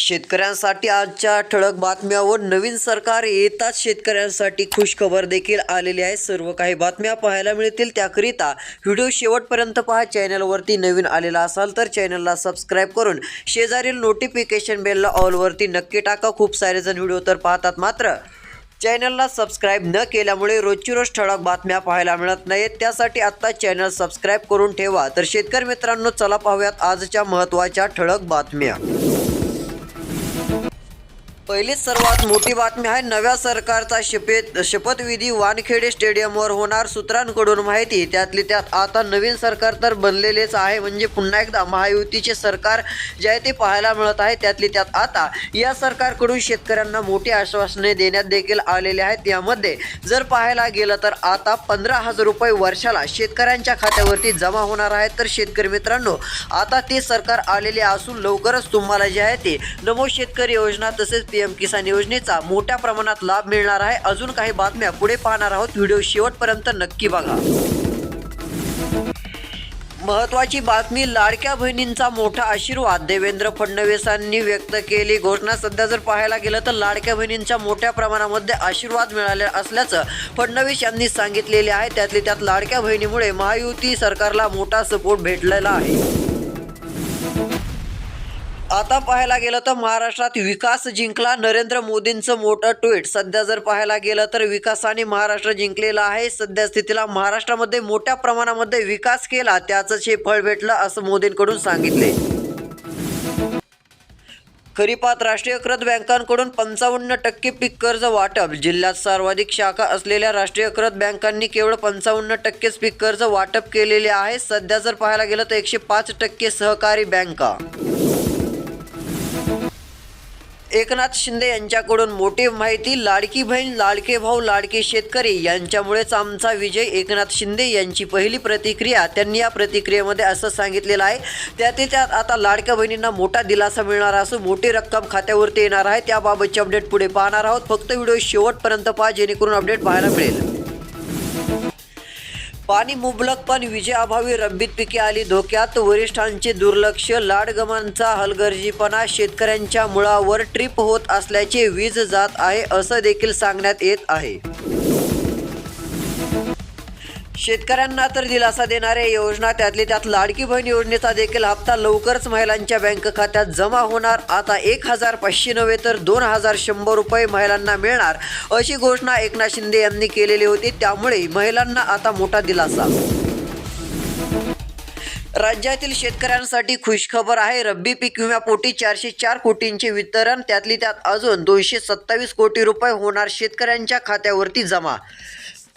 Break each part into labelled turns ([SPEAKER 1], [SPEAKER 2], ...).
[SPEAKER 1] शेतकऱ्यांसाठी आजच्या ठळक बातम्या व नवीन सरकार येताच शेतकऱ्यांसाठी खुशखबर देखील आलेली आहे. सर्व काही बातम्या पाहायला मिळतील. त्याकरिता व्हिडिओ शेवटपर्यंत पहा. चॅनलवरती नवीन आलेला असाल तर चॅनलला सबस्क्राईब करून शेजारील नोटिफिकेशन बेलला ऑलवरती नक्की टाका. खूप सारे जण व्हिडिओ तर पाहतात मात्र चॅनलला सबस्क्राईब न केल्यामुळे रोजची रोज ठळक बातम्या पाहायला मिळत नाहीत. त्यासाठी आत्ता चॅनल सबस्क्राईब करून ठेवा. तर शेतकरी मित्रांनो चला पाहूयात आजच्या महत्त्वाच्या ठळक बातम्या. पहिलीच सर्वात मोठी बातमी आहे. नव्या सरकारचा शपथ शपथविधी वानखेडे स्टेडियमवर होणार सूत्रांकडून माहिती. त्यातली त्यात आता नवीन सरकार तर बनलेलेच आहे. म्हणजे पुन्हा एकदा महायुतीचे सरकार जे आहे ते पाहायला मिळत आहे. त्यातली त्यात आता या सरकारकडून शेतकऱ्यांना मोठी आश्वासने देण्यात देखील आलेले आहेत. यामध्ये जर पाहायला गेलं तर आता पंधरा हजार रुपये वर्षाला शेतकऱ्यांच्या खात्यावरती जमा होणार आहेत. तर शेतकरी मित्रांनो आता ते सरकार आलेले असून लवकरच तुम्हाला जे आहे ते नमो शेतकरी योजना तसेच पीएम किसान योजनेचा मोठ्या प्रमाणात लाभ मिळणार आहे. अजून काही बातम्या पुढे पाहणार आहोत. व्हिडिओ शेवटपर्यंत नक्की बघा. महत्वाची बातमी लाडक्या बहिणींचा मोठा आशीर्वाद. देवेंद्र फडणवीसांनी व्यक्त केली घोषणा. सध्या जर पाहायला गेलं तर लाडक्या बहिणींच्या मोठ्या प्रमाणामध्ये आशीर्वाद मिळाले असल्याचं फडणवीस यांनी सांगितलेले आहे. त्यातली त्यात लाडक्या बहिणीमुळे महायुती सरकारला मोठा सपोर्ट भेटलेला आहे. आता पाहायला गेलं तर महाराष्ट्रात विकास जिंकला नरेंद्र मोदींचं मोठं ट्विट. सध्या जर पाहायला गेलं तर विकासाने महाराष्ट्र जिंकलेला आहे. सध्या स्थितीला महाराष्ट्रामध्ये मोठ्या प्रमाणामध्ये विकास केला त्याचंच हे फळ भेटलं असं मोदींकडून सांगितले. खरीपात राष्ट्रीयकृत बँकांकडून पंचावन्न टक्के पीक कर्ज वाटप. जिल्ह्यात सर्वाधिक शाखा असलेल्या राष्ट्रीयकृत बँकांनी केवळ पंचावन्न टक्केच पीक कर्ज वाटप केलेले आहे. सध्या जर पाहायला गेलं तर एकशे पाच टक्के सहकारी बँका. एकनाथ शिंदे यांच्याकडून मोठी माहिती लाडकी बहीण लाडके भाऊ लाडके शेतकरी यांच्यामुळेच आमचा विजय. एकनाथ शिंदे यांची पहिली प्रतिक्रिया त्यांनी या प्रतिक्रियेमध्ये असं सांगितलेलं आहे. त्यात त्यात आता लाडक्या बहिणींना मोठा दिलासा मिळणार असून मोठी रक्कम खात्यावरती येणार आहे. त्याबाबतचे अपडेट पुढे पाहणार आहोत. फक्त व्हिडिओ शेवटपर्यंत पहा जेणेकरून अपडेट पाहायला मिळेल. पाणी मुबलक पण विजयाभावी रब्बीत पिके आली. धोक्यात वरिष्ठांचे दुर्लक्ष लाडगमांचा हलगर्जीपणा शेतकऱ्यांच्या मुळावर ट्रिप होत असल्याचे वीज जात आहे असं देखील सांगण्यात येत आहे. शेतकऱ्यांना तर दिलासा देणाऱ्या योजना त्यातली त्यात लाडकी बहीण योजनेचा देखील हप्ता लवकरच महिलांच्या बँक खात्यात जमा होणार. आता एक हजार पाचशे नव्हे तर दोन हजार शंभर रुपये महिलांना मिळणार अशी घोषणा एकनाथ शिंदे यांनी केलेली होती. त्यामुळे महिलांना आता मोठा दिलासा. राज्यातील शेतकऱ्यांसाठी खुशखबर आहे. रब्बी पीक विम्यापोटी चारशे चार कोटींचे वितरण त्यातली त्यात अजून दोनशे सत्तावीस कोटी रुपये होणार शेतकऱ्यांच्या खात्यावरती जमा.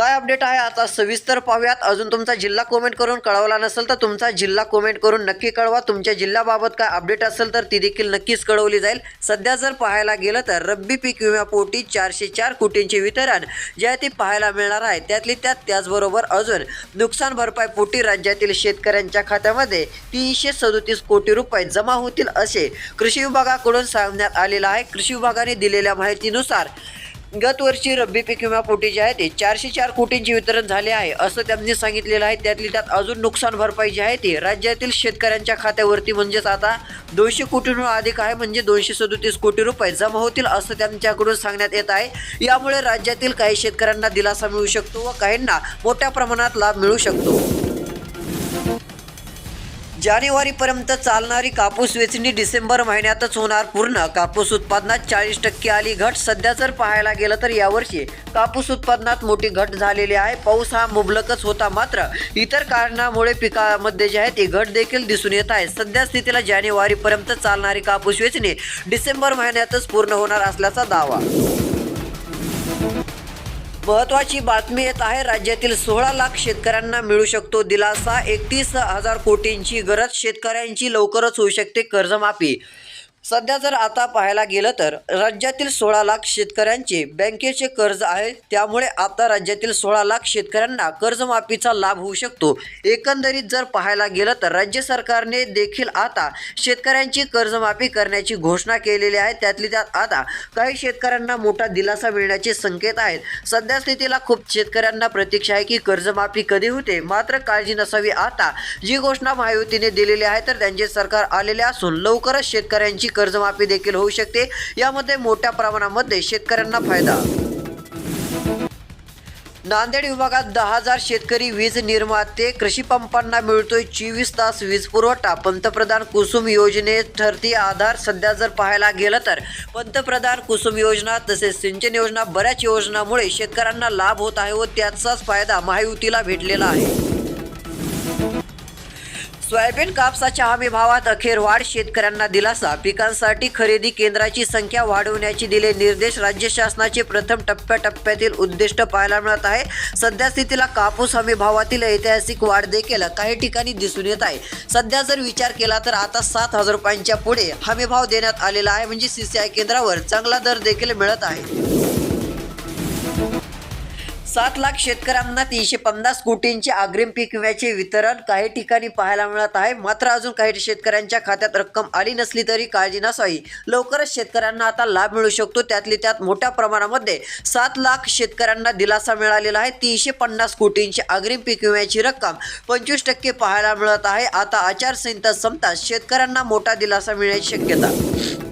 [SPEAKER 1] काय अपडेट आहे? आता सविस्तर पाहूयात. अजून तुमचा जिल्हा कमेंट करून कळवला नसेल तर तुमचा जिल्हा कमेंट करून नक्की कळवा. तुमच्या जिल्ह्याबाबत काय अपडेट असेल तर ती देखील नक्कीच कळवली जाईल. सध्या जर पाहायला गेलं तर रब्बी पीक विम्यापोटी चारशे चार कोटींचे वितरण जे आहे ते पाहायला मिळणार आहे. त्यातली त्यात त्याचबरोबर अजून नुकसान भरपाई पोटी राज्यातील शेतकऱ्यांच्या खात्यामध्ये तीनशे सदोतीस कोटी रुपये जमा होतील असे कृषी विभागाकडून सांगण्यात आलेलं आहे. कृषी विभागाने दिलेल्या माहितीनुसार गत वर्षी रब्बी पीक विमा पोटी जे आहे ते चारशे चार कोटींचे वितरण झाले आहे असं त्यांनी सांगितलेलं आहे. त्यातली त्यात अजून नुकसान भरपाई जी आहे ती राज्यातील शेतकऱ्यांच्या खात्यावरती म्हणजेच आता दोनशे कोटींहून अधिक आहे म्हणजे दोनशे सदोतीस कोटी रुपये जमा होतील असं त्यांच्याकडून सांगण्यात येत आहे. यामुळे राज्यातील काही शेतकऱ्यांना दिलासा मिळू शकतो व काहींना मोठ्या प्रमाणात लाभ मिळू शकतो. जानेवारीपर्यंत चालणारी कापूस वेचणी डिसेंबर महिन्यातच होणार. पूर्ण कापूस उत्पादनात चाळीस टक्के आली घट. सध्या जर पाहायला गेलं तर यावर्षी कापूस उत्पादनात मोठी घट झालेली आहे. पाऊस हा मुबलकच होता मात्र इतर कारणामुळे पिकामध्ये जे आहे ती घट देखील दिसून येत आहे. सध्या स्थितीला जानेवारीपर्यंत चालणारी कापूस वेचणी डिसेंबर महिन्यातच पूर्ण होणार असल्याचा दावा. महत्वाची बातमी येत आहे राज्यातील सोळा लाख शेतकऱ्यांना मिळू शकतो दिलासा एकतीस हजार कोटींची गरज शेतकऱ्यांची लवकरच होऊ शकते कर्जमाफी. सध्या जर आता पाहायला गेलं तर राज्यातील सोळा लाख शेतकऱ्यांचे बँकेचे कर्ज आहे त्यामुळे आता राज्यातील सोळा लाख शेतकऱ्यांना कर्जमाफीचा लाभ होऊ शकतो. एकंदरीत जर पाहायला गेलं तर राज्य सरकारने देखील आता शेतकऱ्यांची कर्जमाफी करण्याची घोषणा केलेली आहे. त्यातली त्यात आता काही शेतकऱ्यांना मोठा दिलासा मिळण्याचे संकेत आहेत. सध्या स्थितीला खूप शेतकऱ्यांना प्रतीक्षा आहे की कर्जमाफी कधी होते? मात्र काळजी नसावी. आता जी घोषणा महायुतीने दिलेली आहे तर त्यांचे सरकार आलेले असून लवकरच शेतकऱ्यांची कर्जमाफी देखील होऊ शकते. यामध्ये मोठ्या प्रमाणामध्ये शेतकऱ्यांना फायदा. नांदेड विभागात दहा हजार शेतकरी वीज निर्माते कृषी पंपांना मिळतोय चोवीस तास वीज पुरवठा. पंतप्रधान कुसुम योजनेत ठरती आधार. सध्या जर पाहायला गेलं तर पंतप्रधान कुसुम योजना तसेच सिंचन योजना बऱ्याच योजनामुळे शेतकऱ्यांना लाभ होत आहे व त्याचाच फायदा महायुतीला भेटलेला आहे. सोयाबीन कापसाच्या हमी भावात अखेर वाढ शेतकऱ्यांना दिलासा. पिकांसाठी खरेदी केंद्राची संख्या वाढवण्याचे दिले निर्देश. राज्य शासनाचे प्रथम टप्प्याटप्प्यातील उद्दिष्ट पाहायला मिळत आहे. सध्या स्थितीला कापूस हमी भावातील ऐतिहासिक वाढ देखील काही ठिकाणी दिसून येत आहे. सध्या जर विचार केला तर आता सात हजार रुपयांच्या पुढे हमी भाव देण्यात आलेला आहे. म्हणजे सीसीआय केंद्रावर चांगला दर देखील मिळत आहे. सात लाख शेतकऱ्यांना तीनशे पन्नास कोटींचे अग्रिम पीक विम्याचे वितरण काही ठिकाणी पाहायला मिळत आहे. मात्र अजून काही शेतकऱ्यांच्या खात्यात रक्कम आली नसली तरी काळजी नसावी. लवकरच शेतकऱ्यांना आता लाभ मिळू शकतो. त्यातली त्यात मोठ्या प्रमाणामध्ये सात लाख शेतकऱ्यांना दिलासा मिळालेला आहे. तीनशे पन्नास कोटींची अग्रिम पीक विम्याची रक्कम पंचवीस टक्के पाहायला मिळत आहे. आता आचारसंहिता संपताच शेतकऱ्यांना मोठा दिलासा मिळण्याची शक्यता.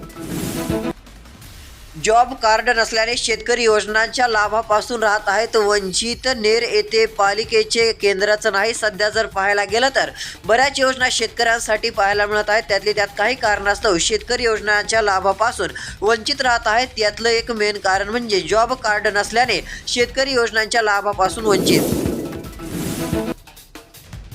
[SPEAKER 1] जॉब कार्ड नसल्याने शेतकरी योजनांच्या लाभापासून राहत आहेत. वंचित नेर येथे पालिकेचे केंद्राचं नाही. सध्या जर पाहायला गेलं तर बऱ्याच योजना शेतकऱ्यांसाठी पाहायला मिळत आहेत. त्यातली त्यात काही कारणास्तव शेतकरी योजनांच्या लाभापासून वंचित राहत आहेत. यातलं एक मेन कारण म्हणजे जॉब कार्ड नसल्याने शेतकरी योजनांच्या लाभापासून वंचित.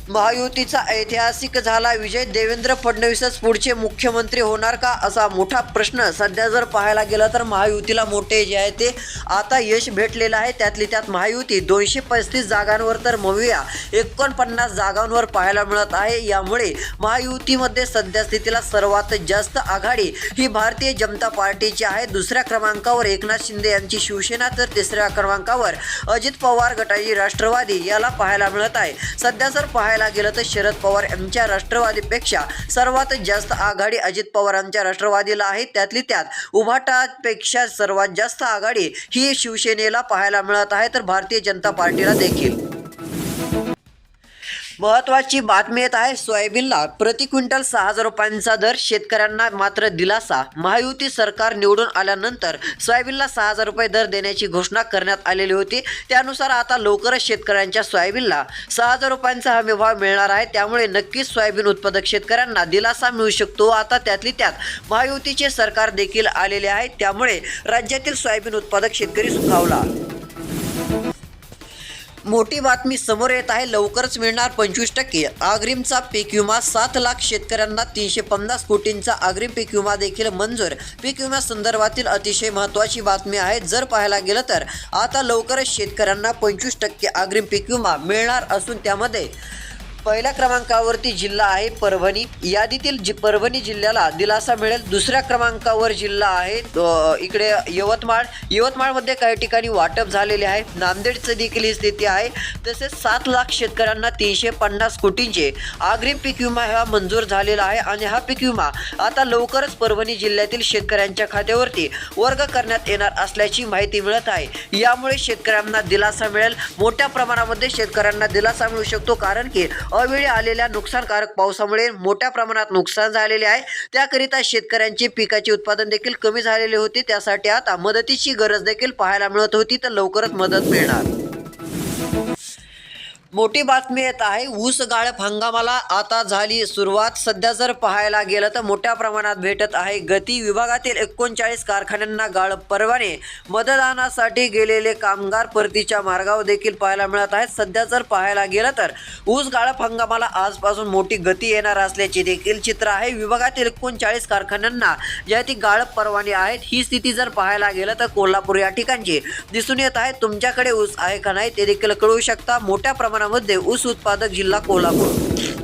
[SPEAKER 1] महायुतीचा ऐतिहासिक झाला विजय. देवेंद्र फडणवीसच पुढचे मुख्यमंत्री होणार का असा मोठा प्रश्न सध्या जर पाहायला गेला तर महायुतीला मोठे जे आहे ते आता यश भेटलेलं आहे. त्यातली त्यात महायुती दोनशे पस्तीस जागांवर तर मविया एकोणपन्नास जागांवर पाहायला मिळत आहे. यामुळे महायुतीमध्ये सध्या स्थितीला सर्वात जास्त आघाडी ही भारतीय जनता पार्टीची आहे. दुसऱ्या क्रमांकावर एकनाथ शिंदे यांची शिवसेना तर तिसऱ्या क्रमांकावर अजित पवार गटाची राष्ट्रवादी याला पाहायला मिळत आहे. सध्या जर पाहायला गेलं तर शरद पवार यांच्या राष्ट्रवादीपेक्षा सर्वात जास्त आघाडी अजित पवारांच्या राष्ट्रवादीला आहे. त्यातली त्यात उभाटापेक्षा सर्वात जास्त आघाडी ही शिवसेनेला पाहायला मिळत आहे. तर भारतीय जनता पार्टीला देखील. महत्वाची बातमी येत आहे सोयाबीनला प्रति क्विंटल सहा हजार रुपयांचा दर शेतकऱ्यांना मात्र दिलासा. महायुती सरकार निवडून आल्यानंतर सोयाबीनला सहा हजार रुपये दर देण्याची घोषणा करण्यात आलेली होती. त्यानुसार आता लवकरच शेतकऱ्यांच्या सोयाबीनला सहा हजार रुपयांचा हमी भाव मिळणार आहे. त्यामुळे नक्कीच सोयाबीन उत्पादक शेतकऱ्यांना दिलासा मिळू शकतो. आता त्यातली त्यात महायुतीचे सरकार देखील आलेले आहे. त्यामुळे राज्यातील सोयाबीन उत्पादक शेतकरी सुखावला. मोठी बातमी समोर येत आहे. लवकरच मिळणार पंचवीस टक्के. अग्रिमचा पीक विमा सात लाख शेतकऱ्यांना तीनशे पन्नास कोटींचा अग्रिम पीक विमा देखील मंजूर. पीक विम्या संदर्भातील अतिशय महत्त्वाची बातमी आहे. जर पाहायला गेलं तर आता लवकरच शेतकऱ्यांना पंचवीस टक्के अग्रिम पीक विमा मिळणार असून त्यामध्ये पहिल्या क्रमांकावरती जिल्हा आहे परभणी. यादीतील जि परभणी जिल्ह्याला दिलासा मिळेल. दुसऱ्या क्रमांकावर जिल्हा आहे इकडे यवतमाळ. यवतमाळमध्ये काही ठिकाणी वाटप झालेले आहे. नांदेडचं देखील ही स्थिती आहे. तसेच सात लाख शेतकऱ्यांना तीनशे पन्नास कोटींचे अग्रिम पीक विमा हा मंजूर झालेला आहे आणि हा पीक विमा आता लवकरच परभणी जिल्ह्यातील शेतकऱ्यांच्या खात्यावरती वर्ग करण्यात येणार असल्याची माहिती मिळत आहे. यामुळे शेतकऱ्यांना दिलासा मिळेल. मोठ्या प्रमाणामध्ये शेतकऱ्यांना दिलासा मिळू शकतो कारण की अवेळी आलेल्या नुकसानकारक पावसामुळे मोठ्या प्रमाणात नुकसान झालेले आहे. त्याकरिता शेतकऱ्यांचे पिकाचे उत्पादन देखील कमी झालेले होते. त्यासाठी आता मदतीची गरज देखील पाहायला मिळत होती. तर लवकरच मदत मिळणार. मोठी बातमी येत आहे ऊस गाळप हंगामाला आता झाली सुरुवात. सध्या जर पाहायला गेलं तर मोठ्या प्रमाणात भेटत आहे. गती विभागातील एकोणचाळीस कारखान्यांना गाळप परवाने मतदानासाठी गेलेले कामगार परतीच्या मार्गावर देखील पाहायला मिळत आहेत. सध्या जर पाहायला गेलं तर ऊस गाळप हंगामाला आजपासून मोठी गती येणार असल्याचे देखील चित्र आहे. विभागातील एकोणचाळीस कारखान्यांना ज्या ती गाळप परवाने आहेत ही स्थिती जर पाहायला गेलं तर कोल्हापूर या ठिकाणची दिसून येत आहे. तुमच्याकडे ऊस आहे का नाही ते देखील कळवू शकता. मोठ्या प्रमाणात प्रमाणामध्ये ऊस उत्पादक जिल्हा कोल्हापूर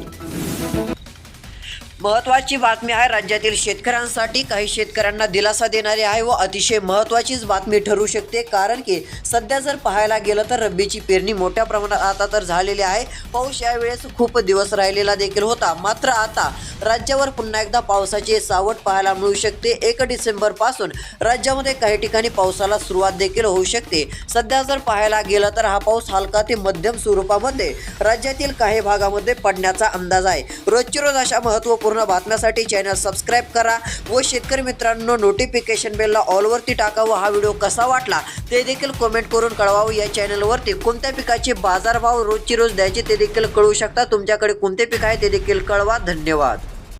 [SPEAKER 1] महत्त्वाची बातमी आहे राज्यातील शेतकऱ्यांसाठी काही शेतकऱ्यांना दिलासा देणारी आहे व अतिशय महत्त्वाचीच बातमी ठरू शकते. कारण की सध्या जर पाहायला गेलं तर रब्बीची पेरणी मोठ्या प्रमाणात आता तर झालेली आहे. पाऊस यावेळेस खूप दिवस राहिलेला देखील होता. मात्र आता राज्यावर पुन्हा एकदा पावसाची सावट पाहायला मिळू शकते. एक डिसेंबरपासून राज्यामध्ये काही ठिकाणी पावसाला सुरुवात देखील होऊ शकते. सध्या जर पाहायला गेलं तर हा पाऊस हलका ते मध्यम स्वरूपामध्ये राज्यातील काही भागामध्ये पडण्याचा अंदाज आहे. रोजची रोज अशा महत्त्वपूर्ण पूर्ण बातम्यासाठी चॅनल सबस्क्राईब करा व शेतकरी मित्रांनो नोटिफिकेशन बेलला ऑलवरती टाका व हा व्हिडिओ कसा वाटला ते देखील कमेंट करून कळवावं या चॅनलवरती कोणत्या पिकाचे बाजारभाव रोजची रोज द्यायचे ते देखील कळवू शकता. तुमच्याकडे कोणते पीक आहे ते देखील कळवा. धन्यवाद.